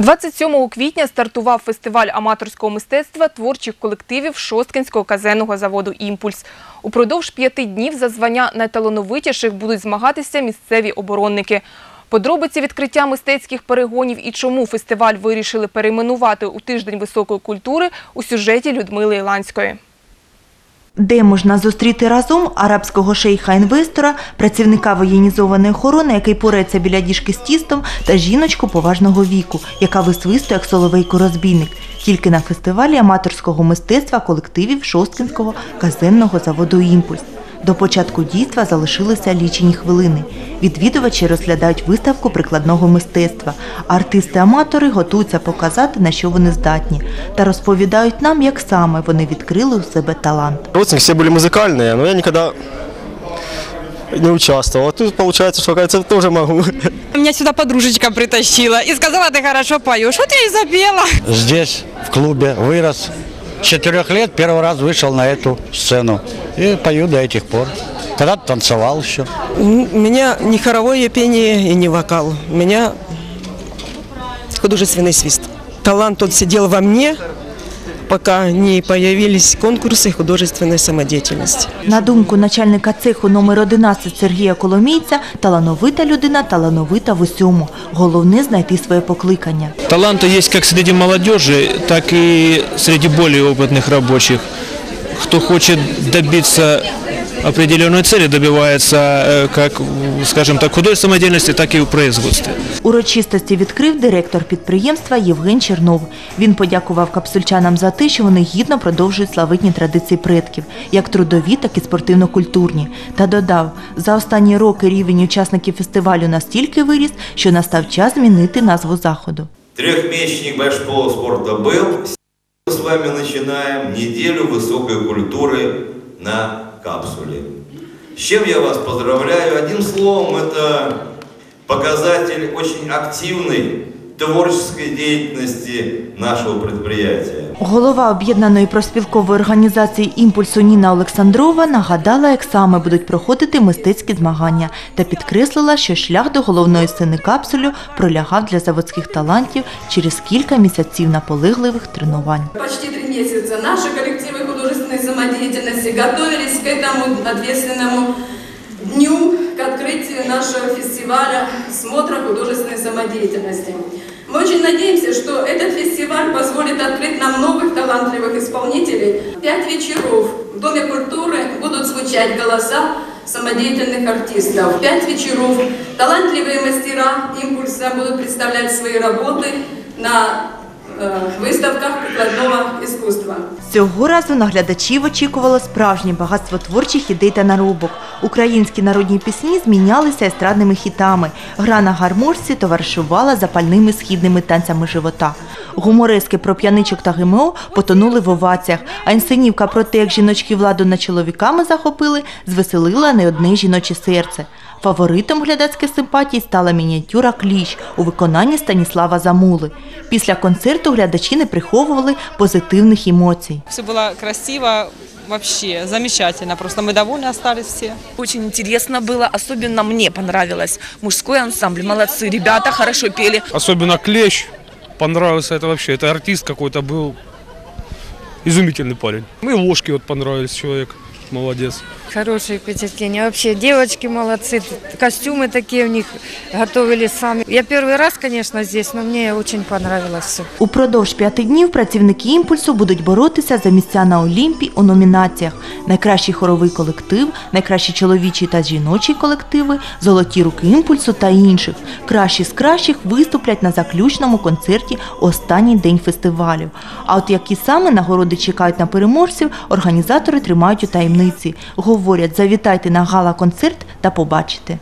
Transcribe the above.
27 квітня стартував фестиваль аматорського мистецтва творчих колективів Шосткинського казенного заводу «Імпульс». Упродовж п'яти днів за звання найталановитіших будуть змагатися місцеві оборонники. Подробиці відкриття мистецьких перегонів і чому фестиваль вирішили перейменувати у тиждень високої культури у сюжеті Людмили Іланської. Де можна зустріти разом арабського шейха-інвестора, працівника воєнізованої охорони, який пореться біля діжки з тістом, та жіночку поважного віку, яка висвистує як соловейко-розбійник. Тільки на фестивалі аматорського мистецтва колективів Шосткінського казенного заводу «Імпульс». До початку дійства залишилися лічені хвилини. Відвідувачі розглядають виставку прикладного мистецтва. а Артисти-аматори готуються показати, на що вони здатні, та розповідають нам, як саме вони відкрили у себе талант. Родственники все были музыкальные, но я никогда не участвовал. А тут получается, что, кажется, тоже могу. Меня сюда подружечка притащила и сказала, ты хорошо поешь. Вот я и запела. здесь, в клубе, вырос. Четырех лет первый раз вышел на эту сцену и пою до этих пор. Когда-то танцевал еще. У меня не хоровое пение и не вокал. У меня художественный свист. Талант тот сидел во мне, пока не появились конкурсы художественной самодеятельности. На думку начальника цеху номер 11 Сергія Коломійця, талановита людина талановита в усьому. Головне знайти своє покликання. Таланты есть как среди молодежи, так и среди более опытных рабочих. Кто хочет добиться определенной цели, добивается э, как, скажем так, в художественной деятельности, так и в производстве. Урочистості відкрив директор підприємства Євген Чернов. Він подякував капсульчанам за те, що вони гідно продовжують славетні традиції предків, як трудові, так і спортивно-культурні. Та додав, за останні роки рівень учасників фестивалю настільки виріс, що настав час змінити назву заходу. Трехмесячник Башпола спорта был. Мы с вами начинаем неделю высокой культуры на капсуле. С чем я вас поздравляю? Одним словом, это показатель очень активной творческой деятельности нашего предприятия. Голова об'єднаної профспілкової організації «Імпульсу» Ніна Олександрова нагадала, як саме будуть проходити мистецькі змагання та підкреслила, що шлях до головної сцени капсулю пролягав для заводських талантів через кілька місяців наполегливих тренувань. Почти три месяца наши коллективы художественной самодеятельности готовились к этому ответственному дню, к открытию нашего фестиваля смотра художественной самодеятельности. Мы очень надеемся, что этот фестиваль позволит открыть нам новых талантливых исполнителей. Пять вечеров в Доме культуры будут звучать голоса самодеятельных артистов. Пять вечеров талантливые мастера импульса будут представлять свои работы на э, выставках прикладного искусства. Цього разу на глядачів очікувало справжнє багатство творчих ідей та наробок. Українські народні пісні змінялися естрадними хітами. Гра на гармошці товаришувала запальними східними танцями живота. Гуморески про п'яничок та ГМО потонули в оваціях, а інсценівка про те, як жіночки владу над чоловіками захопили, звеселила не одне жіноче серце. Фаворитом глядацьких симпатій стала мініатюра Кліщ у виконанні Станіслава Замули. Після концерту глядачі не приховували позитивних емоцій. Все было красиво, вообще замечательно. Просто мы довольны остались все. Очень интересно было, особенно мне понравилось. Мужской ансамбль, молодцы, ребята хорошо пели. Особенно Клещ, понравился это вообще. Это артист какой-то был, изумительный парень. Ну и ложки вот понравились человек, молодец. Хорошие впечатления. Вообще девочки молодцы. Костюмы такие у них готовили сами. Я первый раз, конечно, здесь, но мне очень понравилось все. Упродовж п'яти днів працівники імпульсу будуть боротися за місця на Олімпі у номінаціях: найкращий хоровий колектив, найкращі чоловічі та жіночі колективи, золоті руки імпульсу та інших. Кращі з кращих виступлять на заключному концерті останній день фестивалю. А от які саме нагороди чекають на переможців, організатори тримають у таємниці. Говорять, завітайте на гала-концерт та побачите.